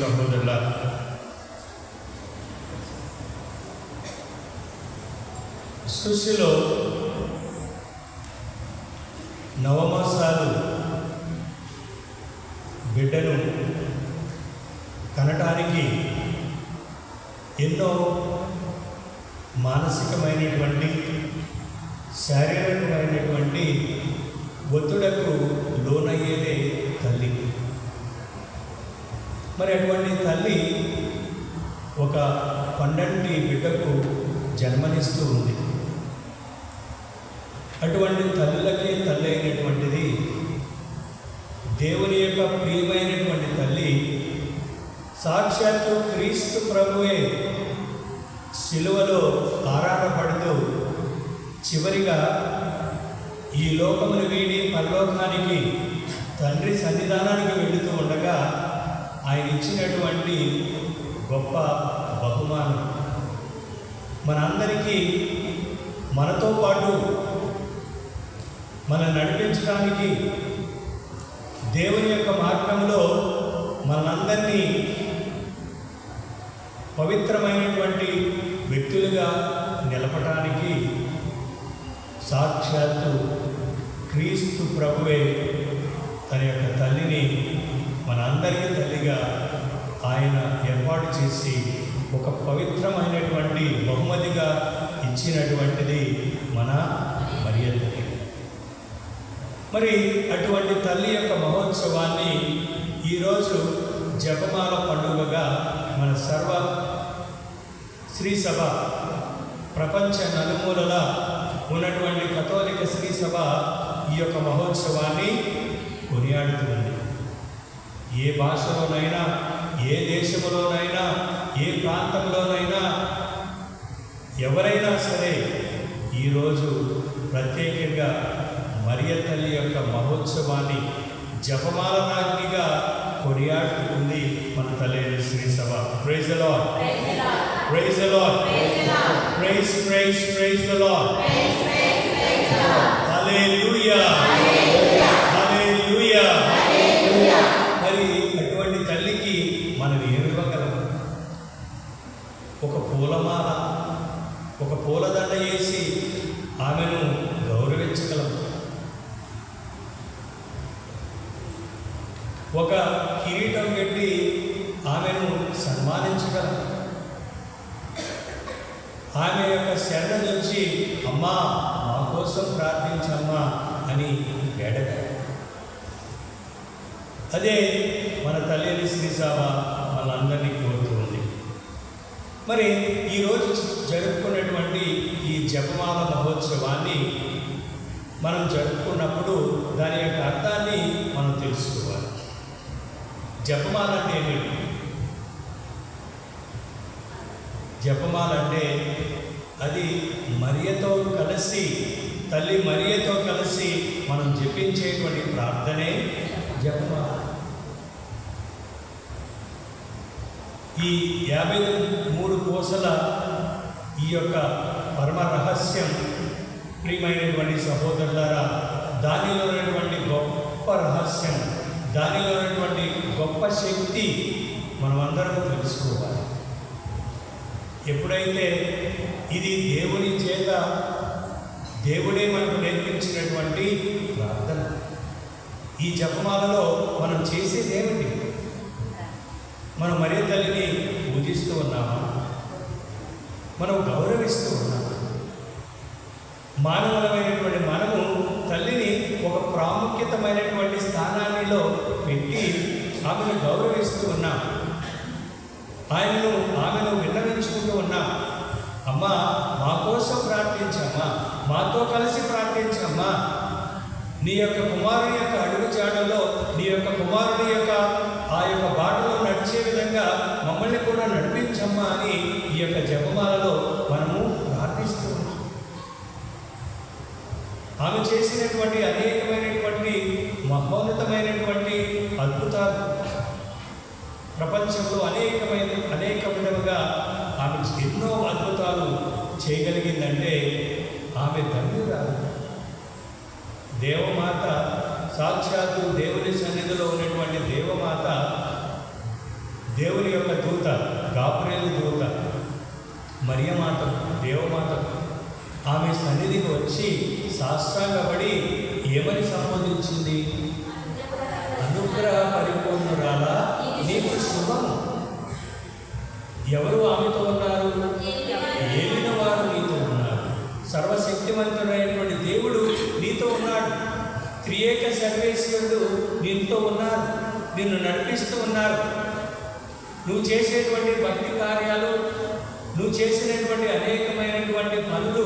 సహోదరుల సృష్టిలో నవమాసాలు బిడ్డను కనటానికి ఎన్నో మానసికమైనటువంటి శారీరకమైనటువంటి ఒత్తిడకు లోనయ్యేదే తల్లి మరి అటువంటి తల్లి ఒక పండంటి బిడ్డకు జన్మనిస్తూ ఉంది. అటువంటి తల్లులకి తల్లి అయినటువంటిది దేవుని యొక్క ప్రియమైనటువంటి తల్లి సాక్షాత్తు క్రీస్తు ప్రభువే శిలువలో ఆరాటపడుతూ చివరిగా ఈ లోకమును వీడి పరలోకానికి తండ్రి సన్నిధానానికి వెళుతూ ఉండగా ఆయన ఇచ్చినటువంటి గొప్ప బహుమానం. మనందరికీ మనతో పాటు మనం నడిపించడానికి దేవుని యొక్క మార్గంలో మనందరినీ పవిత్రమైనటువంటి వ్యక్తులుగా నిలపటానికి సాక్షాత్తు క్రీస్తు ప్రభువే తన యొక్క తల్లిని మనందరికీ తల్లిగా ఆయన ఏర్పాటు చేసి ఒక పవిత్రమైనటువంటి బహుమతిగా ఇచ్చినటువంటిది మన మరియ తల్లి. మరి అటువంటి తల్లి యొక్క మహోత్సవాన్ని ఈరోజు జపమాల పండుగగా మన సర్వ శ్రీ సభ ప్రపంచ నలుమూలల ఉన్నటువంటి కథోలిక శ్రీ సభ ఈ యొక్క మహోత్సవాన్ని కొనియాడుతుంది. ఏ భాషలోనైనా ఏ దేశంలోనైనా ఏ ప్రాంతంలోనైనా ఎవరైనా సరే ఈరోజు ప్రత్యేకంగా మరియ తల్లి యొక్క మహోత్సవాన్ని జపమాల రాజ్ఞిగా కొనియాడుతుంది మన తల్లి శ్రీ సభ. Praise lord praise praise praise praise హల్లెలూయా మరి అటువంటి తల్లికి మనం ఏమివ్వగలం ఒక పూలమాల ఒక పూలదండ వేసి ఆమెను గౌరవించగలం ఒక కిరీటం పెట్టి ఆమెను సన్మానించగలం ఆమె యొక్క శరణ నుంచి అమ్మా మా కోసం ప్రార్థించమ్మా అని వేడగలం అదే మన తల్లిని శ్రీసావ మనందరినీ కోరుతుంది మరి ఈరోజు జరుపుకున్నటువంటి ఈ జపమాల మహోత్సవాన్ని మనం జరుపుకున్నప్పుడు దాని యొక్క అర్థాన్ని మనం తెలుసుకోవాలి. జపమాల అంటే ఏమిటి? జపమాల అంటే అది మరియతో కలిసి తల్లి మరియతో కలిసి మనం జపించేటువంటి ప్రార్థనే జపమాల. ఈ యాభై మూడు కోసల ఈ యొక్క పరమ రహస్యం ప్రియమైనటువంటి సహోదరులారా దానిలో ఉన్నటువంటి గొప్ప రహస్యం దానిలో ఉన్నటువంటి గొప్ప శక్తి మనమందరం తెలుసుకోవాలి. ఎప్పుడైతే ఇది దేవుని చేత దేవుడే మనకు నేర్పించినటువంటి ప్రార్థన. ఈ జపమాలలో మనం చేసేది ఏమిటి? మనం మరే తల్లిని పూజిస్తూ ఉన్నామా? మనం గౌరవిస్తూ ఉన్నామా? మానవులమైనటువంటి మనము తల్లిని ఒక ప్రాముఖ్యతమైనటువంటి స్థానాన్నిలో పెట్టి ఆమెను గౌరవిస్తూ ఉన్నాం. ఆయనను ఆమెను విన్నవించుకుంటూ ఉన్నాం. అమ్మా మా కోసం ప్రార్థించమ్మా. మాతో కలిసి ప్రార్థించమ్మా. నీ యొక్క కుమారుని యొక్క అడుగు చాడలో నీ యొక్క కుమారుని యొక్క ఆ యొక్క బాటలో విధంగా మమ్మల్ని కూడా నడిపించమ్మా అని ఈ యొక్క జపమాలలో మనము ప్రార్థిస్తున్నాం ఆమె చేసినటువంటి అనేకమైనటువంటి మహోన్నతమైనటువంటి అద్భుతాలు ప్రపంచంలో అనేకమైన అనేక విధముగా ఆమె ఎన్నో అద్భుతాలు చేయగలిగిందంటే ఆమె ధన్యురాలు. దేవమాత సాక్షాత్తు దేవుని సన్నిధిలో ఉన్నటువంటి దేవమాత దేవుని గాబ్రేలు దూత మరియమాత దేవమాత ఆమె సన్నిధికి వచ్చి సాష్టాంగపడి ఏమని సంబోధించింది? అనుగ్రహ పరిపూర్ణురాలా నీకు శుభం ఎవరు ఆమెతో ఉన్నారు? ఏలిన వారు నీతో ఉన్నారు. సర్వశక్తివంతుడైనటువంటి దేవుడు నీతో ఉన్నాడు. త్రియేక సర్వేశ్వరుడు నీతో ఉన్నారు. నిన్ను నడిపిస్తూ ఉన్నారు. నువ్వు చేసేటువంటి భక్తి కార్యాలు నువ్వు చేసినటువంటి అనేకమైనటువంటి పనులు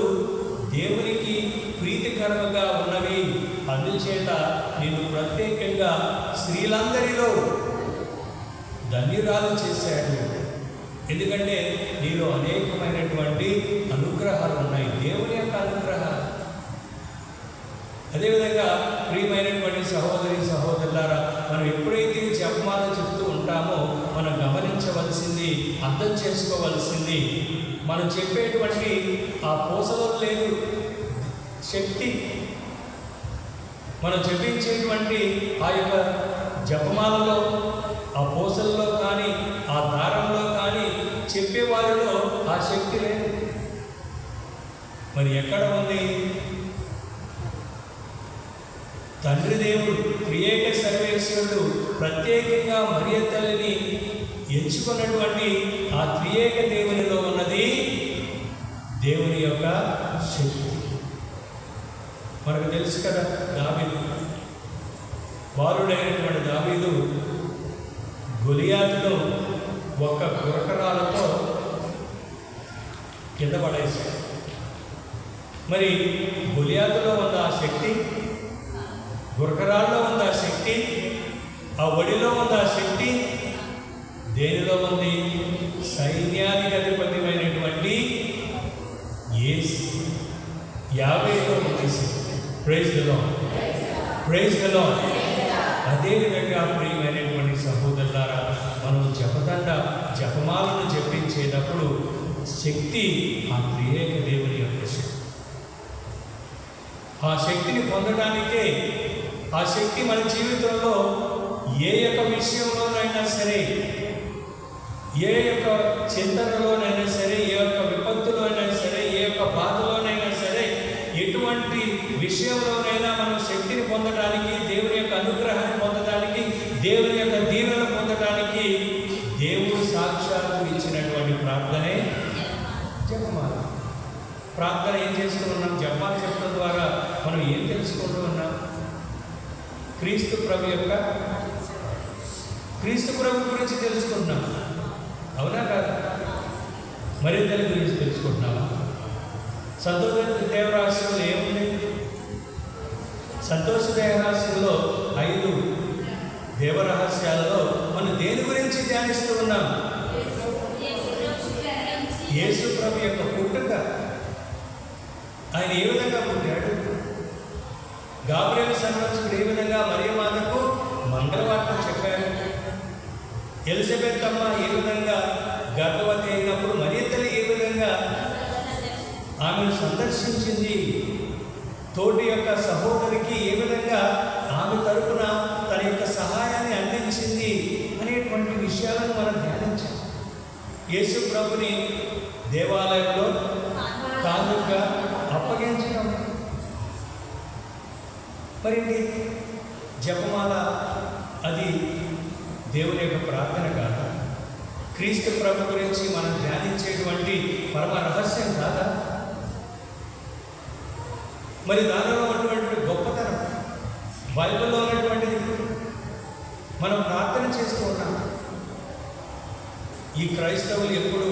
దేవునికి ప్రీతికరముగా ఉన్నవి. అందుచేత నేను ప్రత్యేకంగా స్త్రీలందరిలో ధన్యురాలు చేశాడు. ఎందుకంటే నీలో అనేకమైనటువంటి అనుగ్రహాలు ఉన్నాయి. దేవుని యొక్క అనుగ్రహాలు. అదేవిధంగా ప్రియమైనటువంటి సహోదరి సహోదరులారా మనం ఎప్పుడైతే జపమాల చెప్తూ ఉంటామో గమనించవలసింది అర్థం చేసుకోవలసింది. మనం చెప్పేటువంటి ఆ పూసలో లేదు శక్తి మనం జపించేటువంటి ఆ యొక్క జపమాలలో ఆ పూసల్లో కానీ ఆ దారంలో కానీ చెప్పేవారిలో ఆ శక్తి లేదు. మరి ఎక్కడ ఉంది? తండ్రి దేవుడు క్రియేక సర్వేశ్వరుడు ప్రత్యేకంగా మరియ తల్లిని ఎంచుకున్నటువంటి ఆ త్రియేక దేవునిలో ఉన్నది దేవుని యొక్క శక్తి. మనకు తెలుసు కదా దావీదు. బాలుడైనటువంటి దావీదు గొలియాతులో ఒక గురకరాలతో కింద పడేశాడు. మరి గొలియాతులో ఉన్న ఆ శక్తి గురకరాల్లో ఉన్న ఆ శక్తి ఆ ఒడిలో ఉన్న ఆ శక్తి దేనిలో ఉంది? సైన్యానికి అధిపతిమైనటువంటి ఏసు యాభైలో ఉంది. ప్రైజ్ ద ప్రైజ్ ద అదేవిధంగా ప్రియమైనటువంటి సహోదరులారా మనం జపదండ జపమాలను జపించేటప్పుడు శక్తి ఆ త్రియేక దేవుని యొక్క శక్తి. ఆ శక్తిని పొందడానికే ఆ శక్తి మన జీవితంలో ఏ యొక్క విషయంలోనైనా సరే ఏ యొక్క చింతనలోనైనా సరే ఏ యొక్క విపత్తులోనైనా సరే ఏ యొక్క బాధలోనైనా సరే ఎటువంటి విషయంలోనైనా మనం శక్తిని పొందడానికి దేవుని యొక్క అనుగ్రహాన్ని పొందడానికి దేవుని యొక్క దీవెన పొందడానికి దేవుడు సాక్షాత్తు ఇచ్చినటువంటి ప్రార్థనే జపమాల. ప్రార్థన ఏం చేస్తూ ఉన్నాం? జపాలు చెప్పడం ద్వారా మనం ఏం తెలుసుకుంటూ ఉన్నాం? క్రీస్తు ప్రభు యొక్క క్రీస్తు ప్రభు గురించి తెలుసుకుంటున్నాం. అవునా కాదా? మరింతల గురించి తెలుసుకుంటున్నాము సంతోష దేవరాశిలో ఏముంది? సంతోష దేవరాశిలో ఐదు దేవరహస్యాలలో మనం దేని గురించి ధ్యానిస్తూ ఉన్నాం? యేసు ప్రభు యొక్క పుట్టుక. ఆయన ఏ విధంగా పుట్టాడు? గాబ్రియల్ సంరక్షకుడు ఏ విధంగా మరియమాతకు మంగళవార్త చెప్పాడు ఎలిజబెత్ అమ్మ ఏ విధంగా గర్భవతి అయినప్పుడు మరీ తల్లి ఏ విధంగా ఆమెను సందర్శించింది? తోటి యొక్క సహోదరికి ఏ విధంగా ఆమె తరపున తన యొక్క సహాయాన్ని అందించింది అనేటువంటి విషయాలను మనం ధ్యానించాం యేసు ప్రభుని దేవాలయంలో కానుక అప్పగించడం. మరి జపమాల అది దేవుని యొక్క ప్రార్థన కాదా క్రీస్తు ప్రభు గురించి మనం ధ్యానించేటువంటి పరమ రహస్యం కాదా? మరి దానిలో ఉన్నటువంటి గొప్పతనం బైబిల్లో ఉన్నటువంటిది మనం ప్రార్థన చేస్తూ ఉన్నాం. ఈ క్రైస్తవులు ఎప్పుడు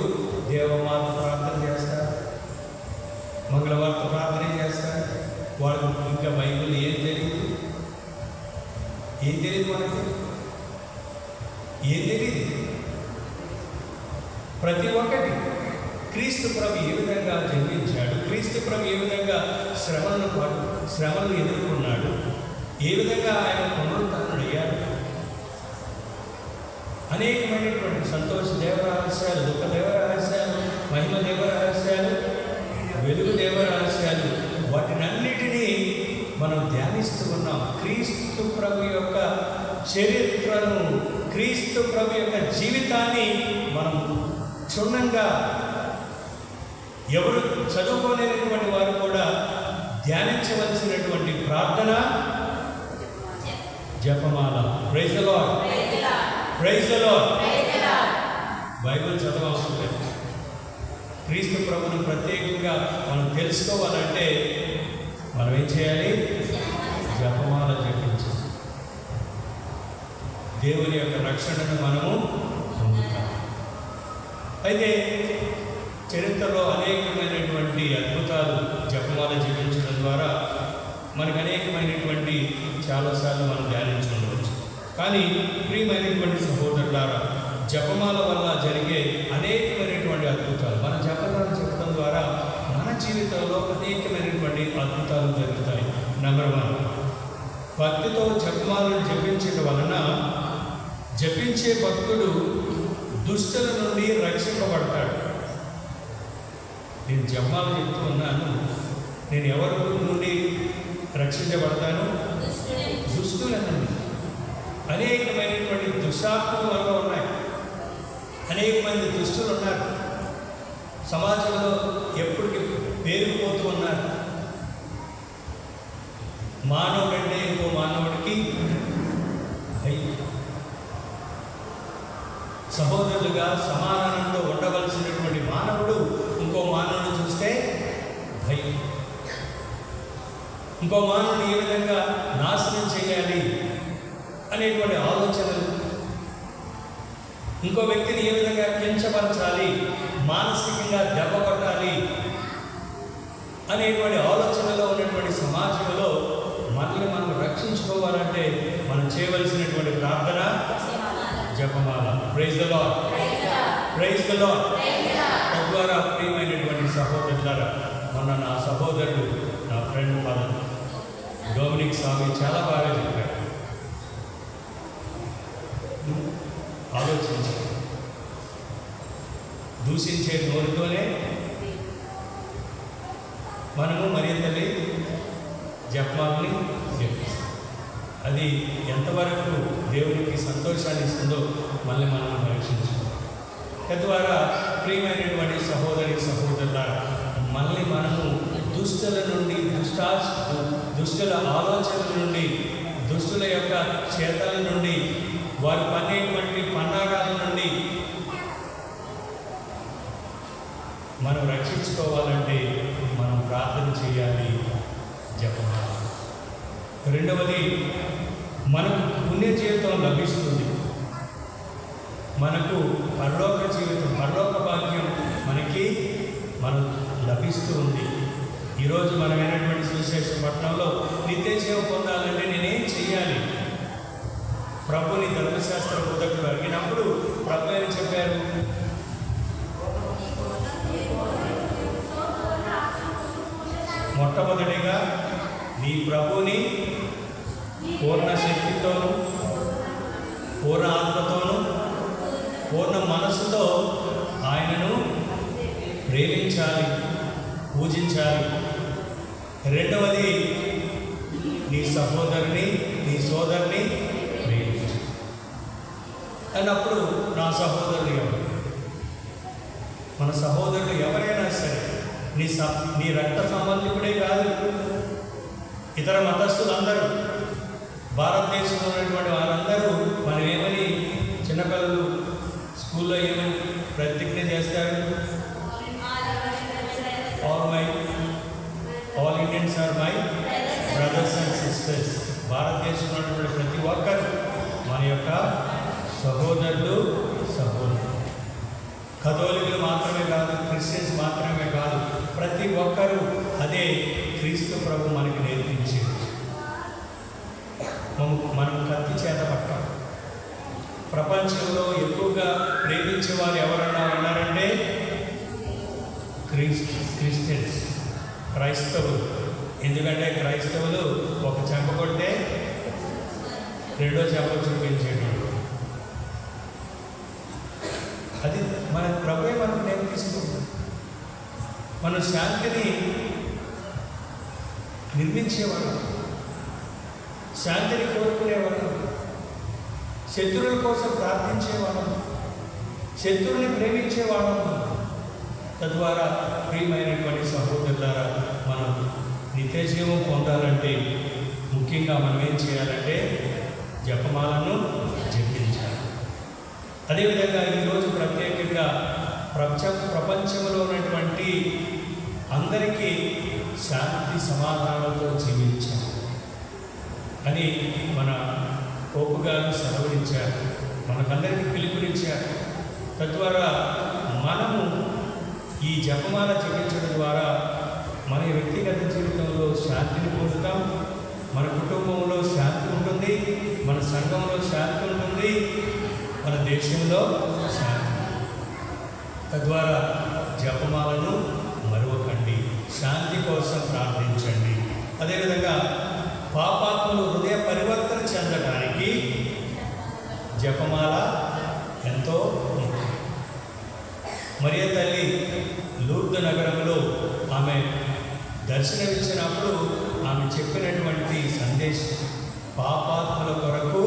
దేవమాత ప్రార్థన చేస్తారు? మంగళవార్త ప్రార్థన చేస్తారు? వాళ్ళు ఇంకా బైబిల్ ఏం తెలియదు ఏం తెలియదు మనకి? ఏం తెలియదు. ప్రతి ఒక్కటి క్రీస్తు ప్రభు ఏ విధంగా జన్మించాడు క్రీస్తు ప్రభు ఏ విధంగా శ్రమలను శ్రమను శ్రమలను ఎదుర్కొన్నాడు ఏ విధంగా ఆయన పునరుద్ధరణయ్యాడు అనేకమైనటువంటి సంతోష దేవరహస్యాలు దుఃఖ దేవరహస్యాలు మహిమ దేవరహస్యాలు వెలుగు దేవరహస్యాలు వాటినన్నిటినీ మనం ధ్యానిస్తూ ఉన్నాం. క్రీస్తు ప్రభు యొక్క చరిత్రను క్రీస్తు ప్రభు యొక్క జీవితాన్ని మనం క్షుణ్ణంగా ఎవరు చదువుకోలేనటువంటి వారు కూడా ధ్యానించవలసినటువంటి ప్రార్థన జపమాల. Praise lord praise lord Bible చదవవసరం లేదు క్రీస్తు ప్రభుని ప్రత్యేకంగా మనం తెలుసుకోవాలంటే మనం ఏం చేయాలి? జపమాల జపించాలి దేవుని యొక్క రక్షణను మనము పొందుతాం. అయితే చరిత్రలో అనేకమైనటువంటి అద్భుతాలు జపమాల జపించడం ద్వారా మనకు అనేకమైనటువంటి చాలాసార్లు మనం ధ్యానించుకోవచ్చు కానీ ప్రియమైనటువంటి సహోదరులారా జపమాల వల్ల జరిగే అనేకమైనటువంటి అద్భుతాలు మన జపమాల చెప్పడం ద్వారా మన జీవితంలో అనేకమైనటువంటి అద్భుతాలు జరుగుతాయి. నెంబర్ వన్ భక్తితో జపమాలను జపించడం వలన జపించే భక్తుడు దుష్టుల నుండి రక్షింపబడతాడు. నేను జపమాలు చెప్తూ ఉన్నాను నేను ఎవరి నుండి రక్షించబడతాను? దుష్టుల నుండి అనేకమైనటువంటి దుశాత్మలు మనలో ఉన్నాయి. అనేక మంది దుష్టులు ఉన్నారు. సమాజంలో ఎప్పటికి పేరుకుపోతూ ఉన్నారు. మానవుడంటే ఇంకో మానవుడికి భయం సహోదరులుగా సమాధానంతో ఉండవలసినటువంటి మానవుడు ఇంకో మానవుడు చూస్తే భయం. ఇంకో మానవుని ఏ విధంగా నాశనం చేయాలి అనేటువంటి ఆలోచనలు. ఇంకో వ్యక్తిని ఏ విధంగా కించపరచాలి మానసికంగా దెబ్బ కొట్టాలి అనేటువంటి ఆలోచనలో ఉన్నటువంటి సమాజంలో మనల్ని మనం రక్షించుకోవాలంటే మనం చేయవలసినటువంటి ప్రార్థన జపమాల. Praise the lord praise the lord తద్వారా ప్రియమైనటువంటి సహోదరులారా మొన్న నా సహోదరుడు నా ఫ్రెండ్ మన డోమినిక్ స్వామి చాలా బాగా చెప్పాడు ఆలోచించి. దూషించే నోరుతోనే మనము మరింతలే జపమాలని అది ఎంతవరకు దేవునికి సంతోషాన్ని ఇస్తుందో మళ్ళీ మనం పరీక్షించుకోవాలి తద్వారా ప్రియమైనటువంటి సహోదరి సహోదరుల మళ్ళీ మనము దుష్టుల నుండి దుష్టా దుష్టుల ఆలోచనల నుండి దుష్టుల యొక్క చేతల నుండి వారు పనేటువంటి పన్నాగాల నుండి మనం రక్షించుకోవాలంటే మనం ప్రార్థన చేయాలి జపం రెండవది మనకు పుణ్య జీవితం లభిస్తుంది. మనకు పరలోక జీవితం పరలోక భాగ్యం మనకి మనం లభిస్తూ ఉంది ఈరోజు మనం అయినటువంటి సువిశేష పట్టణంలో నిత్య జీవం పొందాలంటే నేనేం చేయాలి ప్రభుని ధర్మశాస్త్ర బోధకుడు అడిగినప్పుడు ప్రభు ఏం చెప్పారు? మొట్టమొదటిగా నీ ప్రభుని పూర్ణ శక్తితోను పూర్ణ ఆత్మతోను పూర్ణ మనస్సుతో ఆయనను ప్రేమించాలి పూజించాలి. రెండవది నీ సహోదరుని నీ సోదరుని ప్రేమించు. అన్నప్పుడు నా సహోదరుడు ఎవరు? మన సహోదరుడు ఎవరైనా సరే నీ స నీ రక్త సంబంధికుడే కాదు. ఇతర మతస్థులందరూ భారతదేశంలో ఉన్నటువంటి వారందరూ మనం ఏమని చిన్నపిల్లలు స్కూల్లో ఏమని ప్రతిజ్ఞ చేస్తారు? All my all Indians are my brothers and sisters భారతదేశంలో ఉన్నటువంటి ప్రతి ఒక్కరు మన యొక్క సహోదరులు సహోదరులు. కథోలికులు మాత్రమే కాదు క్రిస్టియన్స్ మాత్రమే కాదు ప్రతి ఒక్కరూ అదే క్రీస్తు ప్రభు మనకి లేదు మనం మనం కత్తి చేత పట్టాం ప్రపంచంలో ఎక్కువగా ప్రేమించే వారు ఎవరన్నా ఉన్నారంటే క్రీస్ క్రిస్టియన్స్ క్రైస్తవులు. ఎందుకంటే క్రైస్తవులు ఒక చెంప కొట్టే రెండో చెంప చూపించేటోడు అది మన ప్రభువే మనకు నేర్పిస్తుంది. మన శాంతిని నిర్మించేవాడు శాంతిని కోరుకునేవాడు శత్రువుల కోసం ప్రార్థించేవాడు శత్రువుని ప్రేమించేవాడు. తద్వారా ప్రియమైనటువంటి సహోదరులారా మనం నిత్యజీవం పొందాలంటే ముఖ్యంగా మనం ఏం చేయాలంటే జపమాలను జపించాలి. అదేవిధంగా ఈరోజు ప్రత్యేకంగా ప్రపంచ ప్రపంచంలో ఉన్నటువంటి అందరికీ శాంతి సమాధానంతో జీవించాలి. అని మన పోపు గారు సెలవునిచ్చారు మనకందరికీ పిలుపునిచ్చారు. తద్వారా మనము ఈ జపమాల జపించడం ద్వారా మన వ్యక్తిగత జీవితంలో శాంతిని పొందుతాం. మన కుటుంబంలో శాంతి ఉంటుంది. మన సంఘంలో శాంతి ఉంటుంది. మన దేశంలో శాంతి తద్వారా జపమాలను మరవకండి. శాంతి కోసం ప్రార్థించండి. అదేవిధంగా పాపాత్మలు హృదయ పరివర్తన చెందడానికి జపమాల ఎంతో మరియ తల్లి లూర్దు నగరంలో ఆమె దర్శనమిచ్చినప్పుడు ఆమె చెప్పినటువంటి సందేశం పాపాత్మల కొరకు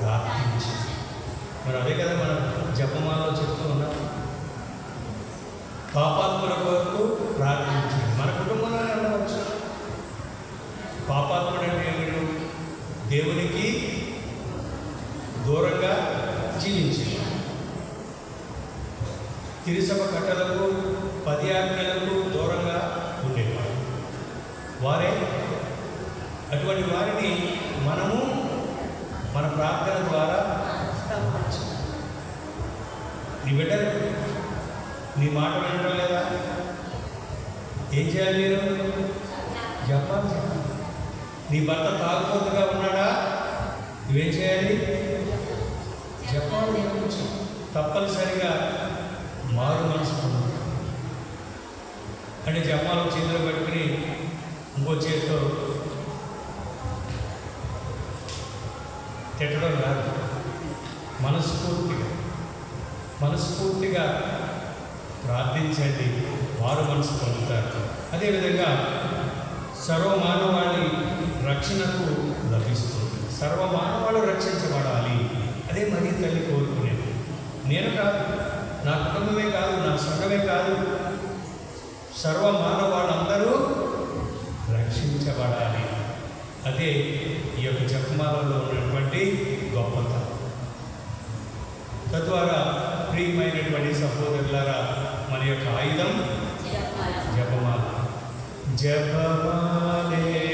ప్రార్థించింది. మరి అదే కదా మనం జపమాలో చెప్తూ ఉన్నాం. పాపాత్మల కొరకు ప్రార్థించింది. మన కుటుంబంలోనే ఉండవచ్చు పాపాత్మ దేవునికి దూరంగా జీవించింది తిరుసభ కట్టలకు పది ఆజ్ఞలకు దూరంగా ఉండేవారు. వారే అటువంటి వారిని మనము మన ప్రార్థన ద్వారా నీ బిడ్డలు నీ మాట వినడం లేదా? ఏం చేయాలి మీరు? చెప్పాలి చెప్పాలి నీ భర్త తాగుబోతుగా ఉన్నాడా? నువ్వేం చేయాలి? చెప్పాలి. తప్పనిసరిగా మారు మనసు పొందాలి. అంటే జపాలు చేతులు పెట్టుకుని ఇంకో చేతితో తిట్టడం కాదు. మనస్ఫూర్తిగా మనస్ఫూర్తిగా ప్రార్థించండి. వారు మనసు పొందుతారు. అదేవిధంగా సర్వమానవాళి రక్షణకు లభిస్తుంది. సర్వమానవాళు రక్షించబడాలి. అదే మరి తల్లి కోరుకునేది. నేను కాదు నా కుటుంబమే కాదు నా సంఘమే కాదు సర్వ మానవాళ్ళందరూ రక్షించబడాలి. అదే ఈ యొక్క జపమాలలో ఉన్నటువంటి గొప్పతనం. తద్వారా ప్రియమైనటువంటి సహోదరులారా మన యొక్క ఆయుధం జపమాల. జపమాలే.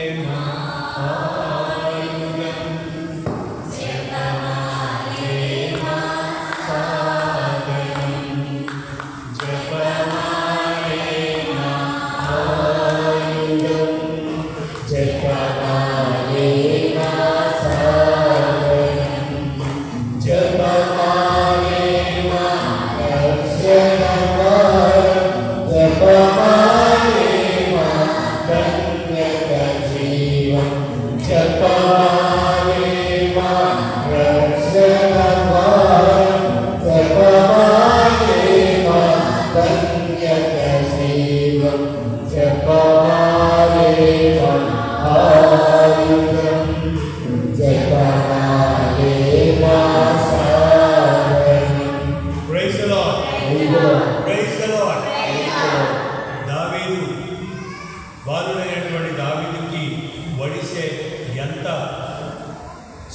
మన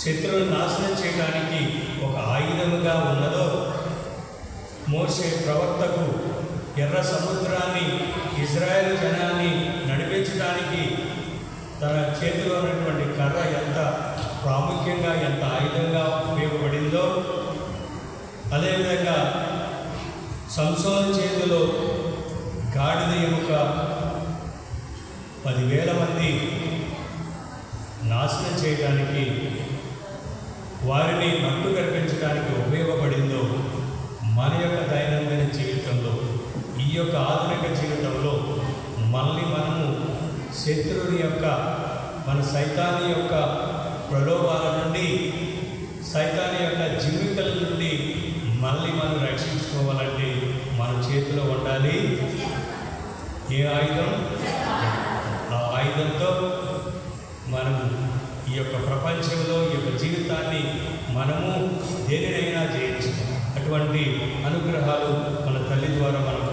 శత్రువులను నాశనం చేయడానికి ఒక ఆయుధముగా ఉన్నదో? మోసే ప్రవక్తకు ఎర్ర సముద్రాన్ని ఇజ్రాయెల్ జనాన్ని నడిపించడానికి తన చేతిలో ఉన్నటువంటి కర్ర ఎంత ప్రాముఖ్యంగా ఎంత ఆయుధంగా ఉపయోగపడిందో? అదేవిధంగా సంసోను చేతిలో గాడిద ఎముక పదివేల మంది నాశనం చేయడానికి వారిని మట్టు కల్పించడానికి ఉపయోగపడిందో మన యొక్క దైనందిన జీవితంలో ఈ యొక్క ఆధునిక జీవితంలో మనల్ని మనము శత్రువుని యొక్క మన సైతాన్ని యొక్క ప్రలోభాల నుండి సైతాన్ని యొక్క జీవితాల నుండి మనల్ని మనం రక్షించుకోవాలంటే మన చేతిలో ఉండాలి. ఏ ఆయుధం? ఆ ఆయుధంతో మనం ఈ యొక్క ప్రపంచంలో ఈ యొక్క జీవితాన్ని మనము దేనినైనా జయించు అటువంటి అనుగ్రహాలు మన తల్లి ద్వారా మనం